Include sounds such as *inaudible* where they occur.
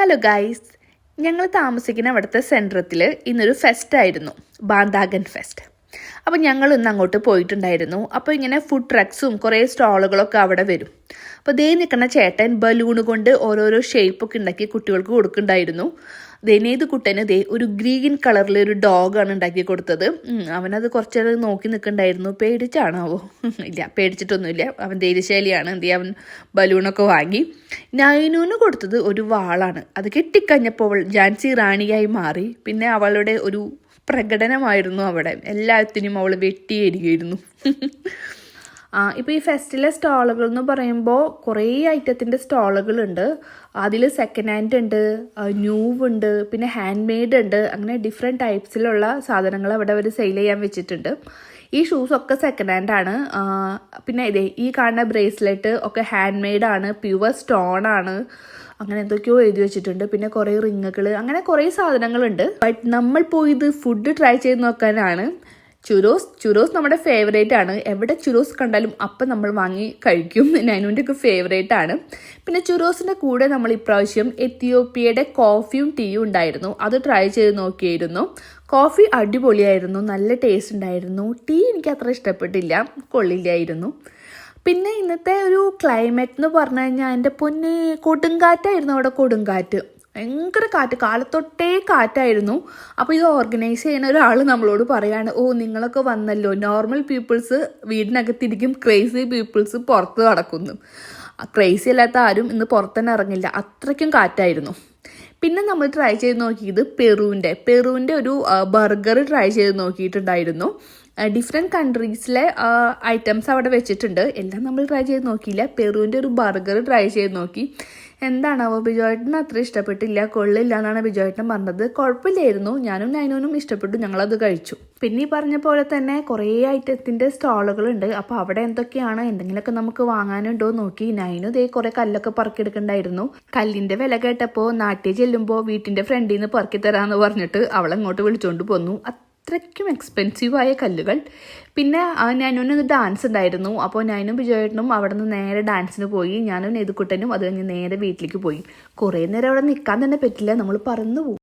Hello guys ഞങ്ങൾ താമസിക്കുന്ന അവിടുത്തെ സെന്ററത്തിൽ ഇന്നൊരു ഫെസ്റ്റ് ആയിരുന്നു. ബാന്താഗൻ ഫെസ്റ്റ് അപ്പോൾ ഞങ്ങൾ ഇന്ന് അങ്ങോട്ട് പോയിട്ടുണ്ടായിരുന്നു. അപ്പോൾ ഇങ്ങനെ ഫുഡ് ട്രക്സും കുറേ സ്റ്റാളുകളൊക്കെ അവിടെ വരും. അപ്പോൾ ദേ നിൽക്കുന്ന ചേട്ടൻ ബലൂണ് കൊണ്ട് ഓരോരോ ഷേപ്പൊക്കെ ഉണ്ടാക്കി കുട്ടികൾക്ക് കൊടുക്കുന്നുണ്ടായിരുന്നു. ദനേത് കുട്ടന് ദേ ഒരു ഗ്രീൻ കളറിൽ ഒരു ഡോഗാണ് ഉണ്ടാക്കി കൊടുത്തത്. അവനത് കുറച്ചേരം നോക്കി നിൽക്കണ്ടായിരുന്നു പേടിച്ചാണാവോ? *laughs* ഇല്ല പേടിച്ചിട്ടൊന്നുമില്ല. അവൻ ധൈര്യശാലിയാണ്. എന്ത് അവൻ ബലൂണൊക്കെ വാങ്ങി. നൈനുവിന് കൊടുത്തത് ഒരു വാളാണ്. അത് കെട്ടിക്കഴിഞ്ഞപ്പോൾ അവൾ ജാൻസി റാണിയായി മാറി. പിന്നെ അവളുടെ ഒരു പ്രകടനമായിരുന്നു അവിടെ. എല്ലാത്തിനും അവൾ വെട്ടിയേരികയായിരുന്നു. ആ *laughs* ഇപ്പോൾ ഈ ഫെസ്റ്റിലെ സ്റ്റാളുകൾ എന്ന് പറയുമ്പോൾ കുറേ ഐറ്റത്തിന്റെ സ്റ്റാളുകളുണ്ട്. അതിൽ സെക്കൻഡ് ഹാൻഡ് ഉണ്ട് ന്യൂവ് ഉണ്ട് പിന്നെ ഹാൻഡ് മെയ്ഡ് ഉണ്ട്. അങ്ങനെ ഡിഫറെന്റ് ടൈപ്സിലുള്ള സാധനങ്ങൾ അവിടെ അവർ സെയിൽ ചെയ്യാൻ വെച്ചിട്ടുണ്ട്. ഈ ഷൂസ് ഒക്കെ സെക്കൻഡ് ഹാൻഡ് ആണ്. പിന്നെ ഇതേ ഈ കാണുന്ന ബ്രേസ്ലെറ്റ് ഒക്കെ ഹാൻഡ് മെയ്ഡ് ആണ് പ്യുവർ സ്റ്റോൺ ആണ്. അങ്ങനെ എന്തൊക്കെയോ എഴുതി വെച്ചിട്ടുണ്ട്. പിന്നെ കുറേ റിങ്ങുകൾ അങ്ങനെ കുറേ സാധനങ്ങളുണ്ട്. ബട്ട് നമ്മൾ പോയത് ഫുഡ് ട്രൈ ചെയ്ത് നോക്കാനാണ്. ചുരോസ് ചുരോസ് നമ്മുടെ ഫേവറേറ്റ് ആണ്. എവിടെ ചുരോസ് കണ്ടാലും അപ്പം നമ്മൾ വാങ്ങി കഴിക്കും. *laughs* നൈനുവിന്റെ ഒക്കെ ഫേവറേറ്റ് ആണ്. പിന്നെ ചുരോസിന്റെ കൂടെ നമ്മൾ ഇപ്രാവശ്യം എത്തിയോപ്യയുടെ കോഫിയും ടീയും ഉണ്ടായിരുന്നു. അത് ട്രൈ ചെയ്ത് നോക്കിയായിരുന്നു കോഫി അടിപൊളിയായിരുന്നു. നല്ല ടേസ്റ്റ് ഉണ്ടായിരുന്നു. ടീ എനിക്ക് അത്ര ഇഷ്ടപ്പെട്ടില്ല. കൊള്ളില്ലായിരുന്നു. പിന്നെ ഇന്നത്തെ ഒരു ക്ലൈമറ്റ് എന്ന് പറഞ്ഞു കഴിഞ്ഞാൽ എന്റെ പൊന്നെ കൊടുങ്കാറ്റായിരുന്നു അവിടെ കൊടുങ്കാറ്റ്. ഭയങ്കര കാറ്റ് കാലത്തൊട്ടേ കാറ്റായിരുന്നു. അപ്പോൾ ഇത് ഓർഗനൈസ് ചെയ്യുന്ന ഒരാൾ നമ്മളോട് പറയാണ് ഓ നിങ്ങളൊക്കെ വന്നല്ലോ. നോർമൽ പീപ്പിൾസ് വീടിനകത്തിരിക്കും ക്രേസി പീപ്പിൾസ് പുറത്ത് നടക്കുന്നു. ക്രേസി അല്ലാത്ത ആരും ഇന്ന് പുറത്തുതന്നെ ഇറങ്ങില്ല. അത്രയ്ക്കും കാറ്റായിരുന്നു. പിന്നെ നമ്മൾ ട്രൈ ചെയ്ത് നോക്കിയത് പെറുവിന്റെ. പെറുവിന്റെ ഒരു ബർഗർ ട്രൈ ചെയ്ത് നോക്കിയിട്ടുണ്ടായിരുന്നു. ഡിഫറെന്റ് കൺട്രീസിലെ ഐറ്റംസ് അവിടെ വെച്ചിട്ടുണ്ട്. എല്ലാം നമ്മൾ ട്രൈ ചെയ്ത് നോക്കിയില്ല. പെറുവിന്റെ ഒരു ബർഗർ ട്രൈ ചെയ്ത് നോക്കി. എന്താണാവോ ബിജോയേട്ടന് അത്ര ഇഷ്ടപ്പെട്ടില്ല കൊള്ളില്ല എന്നാണ് ബിജോയേട്ടൻ പറഞ്ഞത്. കുഴപ്പമില്ലായിരുന്നു. ഞാനും നൈനോനും ഇഷ്ടപ്പെട്ടു. ഞങ്ങളത് കഴിച്ചു. പിന്നെ ഈ പറഞ്ഞ പോലെ തന്നെ കുറേ ഐറ്റത്തിന്റെ സ്റ്റാളുകളുണ്ട്. അപ്പോൾ അവിടെ എന്തൊക്കെയാണ്? എന്തെങ്കിലുമൊക്കെ നമുക്ക് വാങ്ങാനുണ്ടോ നോക്കി. നൈനു ദേ കുറേ കല്ലൊക്കെ പറക്കിയെടുക്കണ്ടായിരുന്നു കല്ലിന്റെ വില കേട്ടപ്പോൾ നാട്ടിൽ ചെല്ലുമ്പോൾ വീട്ടിന്റെ ഫ്രണ്ടിൽ നിന്ന് പറക്കി തരാമെന്ന് പറഞ്ഞിട്ട് അവളങ്ങോട്ട് വിളിച്ചുകൊണ്ട് പോന്നു. അത്രയ്ക്കും എക്സ്പെൻസീവായ കല്ലുകൾ. പിന്നെ ഞാനൊന്ന് ഡാൻസ് ഉണ്ടായിരുന്നു. അപ്പോൾ നൈനും വിജയേട്ടനും അവിടെ നിന്ന് നേരെ ഡാൻസിന് പോയി. ഞാനും നെയ്തുക്കുട്ടനും അത് കഴിഞ്ഞ് നേരെ വീട്ടിലേക്ക് പോയി. കുറേ നേരം അവിടെ നിൽക്കാൻ തന്നെ പറ്റില്ല. നമ്മൾ പറന്നു പോകും